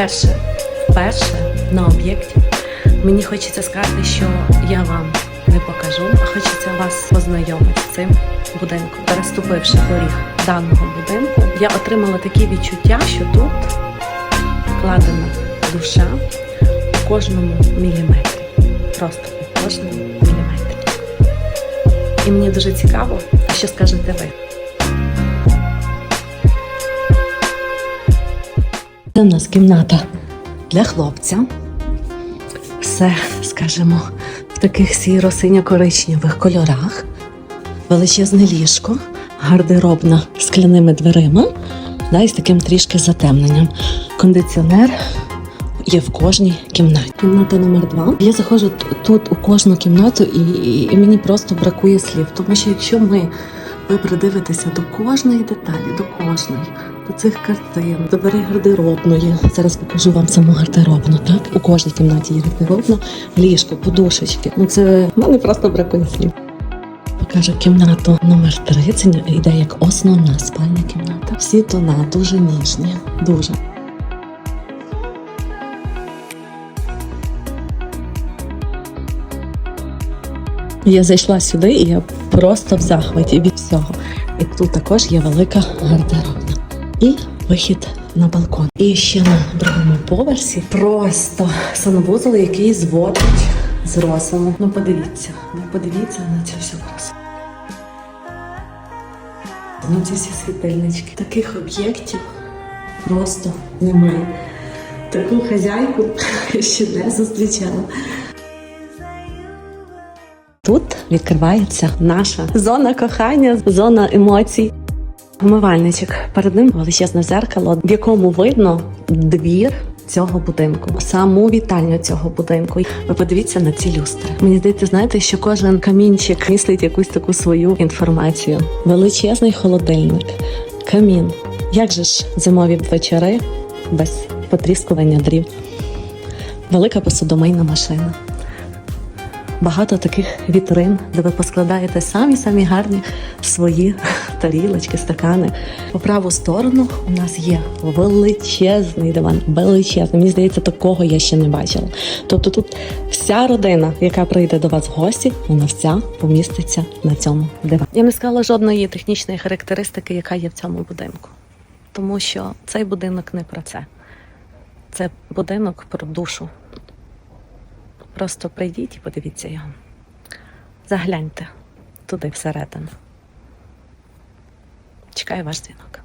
вперше, вперше на об'єкті. Мені хочеться сказати, що я вам не покажу, а хочеться вас познайомити з цим будинком. Переступивши поріг даного будинку, я отримала такі відчуття, що тут вкладена душа у кожному міліметрі. Просто у кожному міліметрі. І мені дуже цікаво, що скажете ви. Це в нас кімната для хлопця. Все, скажімо, в таких сіро-синьо-коричневих кольорах. Величезне ліжко, гардеробна з скляними дверима, да, і з таким трішки затемненням. Кондиціонер є в кожній кімнаті. Кімната номер два. Я заходжу тут у кожну кімнату, і, і, і мені просто бракує слів. Тому що якщо ми ви придивитеся до кожної деталі, до кожної, до цих картин, до двері гардеробної. Зараз покажу вам саму гардеробну. Так у кожній кімнаті є гардеробна, ліжко, подушечки. Ну це в мене просто бракує слів. Покажу кімнату номер 3. Це йде як основна спальня кімната. Всі тона дуже ніжні, дуже. Я зайшла сюди і я просто в захваті від всього. І тут також є велика гардеробна. І вихід на балкон. І ще на другому поверсі просто санвузол, який зводить з розуму. Ну подивіться, ну подивіться на цю всю красу. На ці всі світильнички. Таких об'єктів просто немає. Таку хазяйку ще не зустрічала. Тут відкривається наша зона кохання, зона емоцій. Умивальничок. Перед ним величезне зеркало, в якому видно двір цього будинку, саму вітальню цього будинку. Ви подивіться на ці люстри. Мені здається, знаєте, що кожен камінчик містить якусь таку свою інформацію. Величезний холодильник, камін. Як же ж зимові вечори без потріскування дрів? Велика посудомийна машина багато таких вітрин, де ви поскладаєте самі самі гарні свої тарілочки, стакани. По праву сторону у нас є величезний диван, величезний. Мені здається, такого я ще не бачила. Тобто тут вся родина, яка прийде до вас в гості, вона вся поміститься на цьому дивані. Я не сказала жодної технічної характеристики, яка є в цьому будинку, тому що цей будинок не про це. Це будинок про душу. Просто прийдіть і подивіться його. Загляньте туди всередину. Чекаю ваш дзвінок.